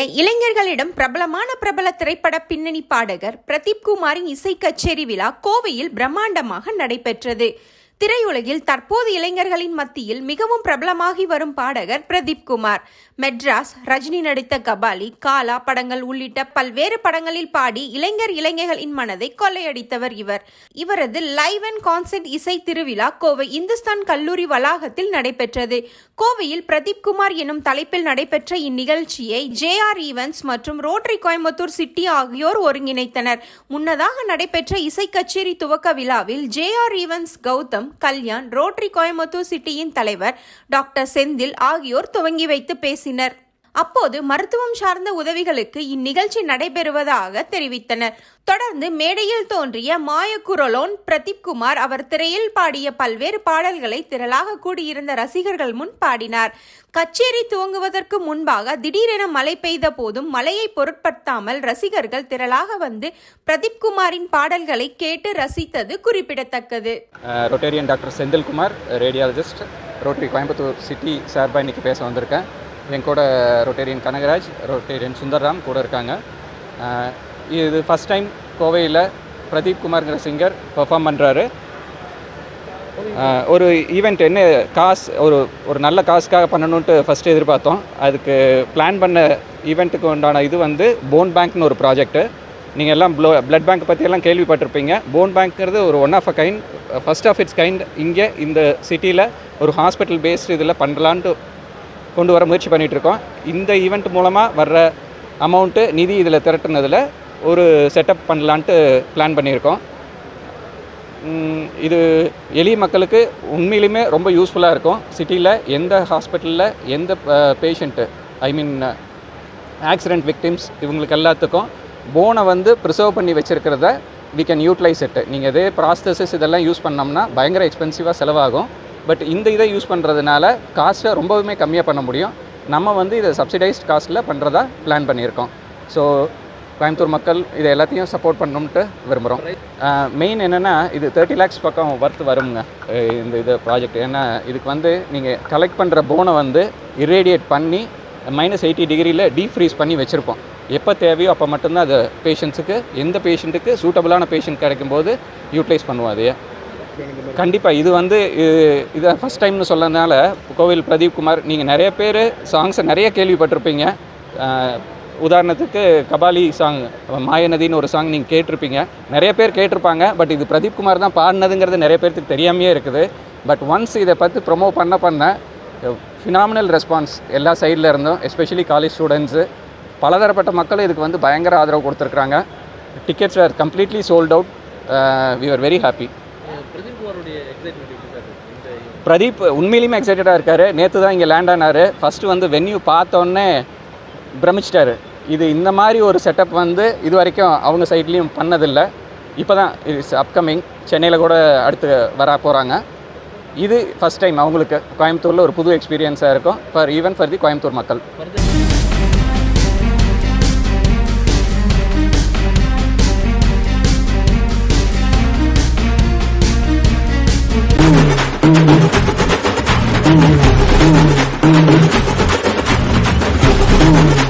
இளைஞர்களிடம் பிரபலமான பிரபல திரைப்பட பின்னணி பாடகர் பிரதீப் குமாரின் இசை கச்சேரி விழா கோவையில் பிரம்மாண்டமாக நடைபெற்றது. திரையுலகில் தற்போது இளைஞர்களின் மத்தியில் மிகவும் பிரபலமாகி வரும் பாடகர் பிரதீப் குமார். மெட்ராஸ் ரஜினி நடித்த கபாலி காலா படங்கள் உள்ளிட்ட பல்வேறு படங்களில் பாடி இளைஞர் இளைஞர்களின் மனதை கொள்ளையடித்தவர் இவர். இவரது லைவ் அண்ட் கான்சர்ட் இசை திருவிழா கோவை இந்துஸ்தான் கல்லூரி வளாகத்தில் நடைபெற்றது. கோவையில் பிரதீப் குமார் எனும் தலைப்பில் நடைபெற்ற இந்நிகழ்ச்சியை ஜேஆர் ஈவன்ஸ் மற்றும் ரோட்டரி கோயம்புத்தூர் சிட்டி ஆகியோர் ஒருங்கிணைத்தனர். முன்னதாக நடைபெற்ற இசை கச்சேரி துவக்க விழாவில் JR Evans Gautam Kalyan Rotary Coimbatore சிட்டியின் தலைவர் டாக்டர் செந்தில் ஆகியோர் துவங்கி வைத்து பேசினர். அப்போது மருத்துவம் சார்ந்த உதவிகளுக்கு இந்நிகழ்ச்சி நடைபெறுவதாக தெரிவித்தனர். தொடர்ந்து மேடையில் தோன்றிய மாயக்குரலோன் பிரதீப் குமார் அவர் திரையில் பாடிய பல்வேறு பாடல்களை திரளாக கூடியிருந்த ரசிகர்கள் முன் பாடினார். கச்சேரி துவங்குவதற்கு முன்பாக திடீரென மழை பெய்த போதும் மழையை பொருட்படுத்தாமல் ரசிகர்கள் திரளாக வந்து பிரதீப் குமாரின் பாடல்களை கேட்டு ரசித்தது குறிப்பிடத்தக்கது. Rotarian doctor Senthilkumar radiologist Rotary Coimbatore city சார்பாக இன்றைக்கி பேச வந்திருக்கேன். என் கூட ரொட்டேரியன் கனகராஜ் ரொட்டேரியன் சுந்தர்ராம் கூட இருக்காங்க. இது ஃபஸ்ட் டைம் கோவையில் பிரதீப் குமார்ங்கிற சிங்கர் பெர்ஃபார்ம் பண்ணுறாரு ஒரு ஈவெண்ட் என்ன காசு ஒரு ஒரு நல்ல காசுக்காக பண்ணணுன்ட்டு ஃபஸ்ட்டு எதிர்பார்த்தோம். அதுக்கு பிளான் பண்ண ஈவெண்ட்டுக்கு உண்டான இது வந்து போன் பேங்க்னு ஒரு ப்ராஜெக்ட்டு நீங்கள் எல்லாம் ப்ளோ பிளட் பேங்க் பற்றியெல்லாம் கேள்விப்பட்டிருப்பீங்க. போன் பேங்க்ங்கிறது ஒரு one of a kind first of its kind இங்கே இந்த சிட்டியில் ஒரு ஹாஸ்பிட்டல் பேஸ்டு இதில் பண்ணலான்ட்டு கொண்டு வர முயற்சி பண்ணிகிட்டு இருக்கோம் இந்த ஈவெண்ட் மூலமாக வர்ற அமௌண்ட்டு நிதி இதில் திரட்டுனதில் ஒரு செட்டப் பண்ணலான்ட்டு பிளான் பண்ணியிருக்கோம். இது எளிய மக்களுக்கு உண்மையிலுமே ரொம்ப யூஸ்ஃபுல்லாக இருக்கும். சிட்டியில் எந்த ஹாஸ்பிட்டலில் எந்த patient I mean accident victims இவங்களுக்கு எல்லாத்துக்கும் போனை வந்து ப்ரிசர்வ் பண்ணி வச்சுருக்கிறத வி கேன் யூட்டிலைஸ் இட்டு நீங்கள் இதே ப்ராசஸஸ் இதெல்லாம் யூஸ் பண்ணோம்னா பயங்கர எக்ஸ்பென்சிவாக செலவாகும். பட் இந்த இதை யூஸ் பண்ணுறதுனால காஸ்ட்டை ரொம்பவுமே கம்மியாக பண்ண முடியும். நம்ம வந்து இதை சப்சிடைஸ்ட் காஸ்ட்டில் பண்ணுறதா பிளான் பண்ணியிருக்கோம். ஸோ கோயம்புத்தூர் மக்கள் இதை எல்லாத்தையும் சப்போர்ட் பண்ணணும்ட்டு விரும்புகிறோம் மெயின் என்னென்னா இது தேர்ட்டி லேக்ஸ் பக்கம் ஒர்த் வருங்க. இந்த இது ப்ராஜெக்ட் ஏன்னா இதுக்கு வந்து நீங்கள் கலெக்ட் பண்ணுற போனை வந்து இரேடியேட் பண்ணி மைனஸ் எயிட்டி டிகிரியில் டீஃப்ரீஸ் ஃப்ரீஸ் பண்ணி வச்சுருப்போம். எப்போ தேவையோ அப்போ மட்டும்தான் அது பேஷண்ட்ஸுக்கு எந்த பேஷண்ட்டுக்கு சூட்டபுளான பேஷண்ட் கிடைக்கும்போது யூட்டிலைஸ் பண்ணுவோம் அதையே. கண்டிப்பாக இது வந்து இது- இதை ஃபஸ்ட் டைம்னு சொல்லனால கோவில் பிரதீப் குமார் நீங்கள் நிறைய பேர் சாங்ஸை நிறைய கேள்விப்பட்டிருப்பீங்க. உதாரணத்துக்கு கபாலி சாங் மாயநதின்னு ஒரு சாங் நீங்கள் கேட்டிருப்பீங்க. நிறைய பேர் கேட்டிருப்பாங்க பட் இது பிரதீப் குமார் தான் பாடினதுங்கிறது நிறைய பேருக்கு தெரியாமையே இருக்குது. பட் ஒன்ஸ் இதை பற்றி ப்ரொமோ பண்ண பண்ண ஃபினாமினல் ரெஸ்பான்ஸ் எல்லா சைடில் இருந்தும் எஸ்பெஷலி காலேஜ் ஸ்டூடெண்ட்ஸு பலதரப்பட்ட மக்கள் இதுக்கு வந்து பயங்கர ஆதரவு கொடுத்துருக்குறாங்க. Tickets are completely sold out we are very happy Pradeep உண்மையிலுமே எக்ஸைட்டடாக இருக்கார். நேற்று தான் இங்கே லேண்ட் ஆனார். ஃபஸ்ட்டு வந்து வென்யூ பார்த்தோன்னே பிரமிச்சிட்டாரு. இது இந்த மாதிரி ஒரு செட்டப் வந்து இது வரைக்கும் அவங்க சைட்லேயும் பண்ணதில்லை. இப்போ தான் இட்ஸ் அப்கமிங் சென்னையில் கூட அடுத்து வர போகிறாங்க இது ஃபஸ்ட் டைம் அவங்களுக்கு. கோயம்புத்தூரில் ஒரு புது எக்ஸ்பீரியன்ஸாக இருக்கும். For even for the Coimbatore மக்கள். Thank you.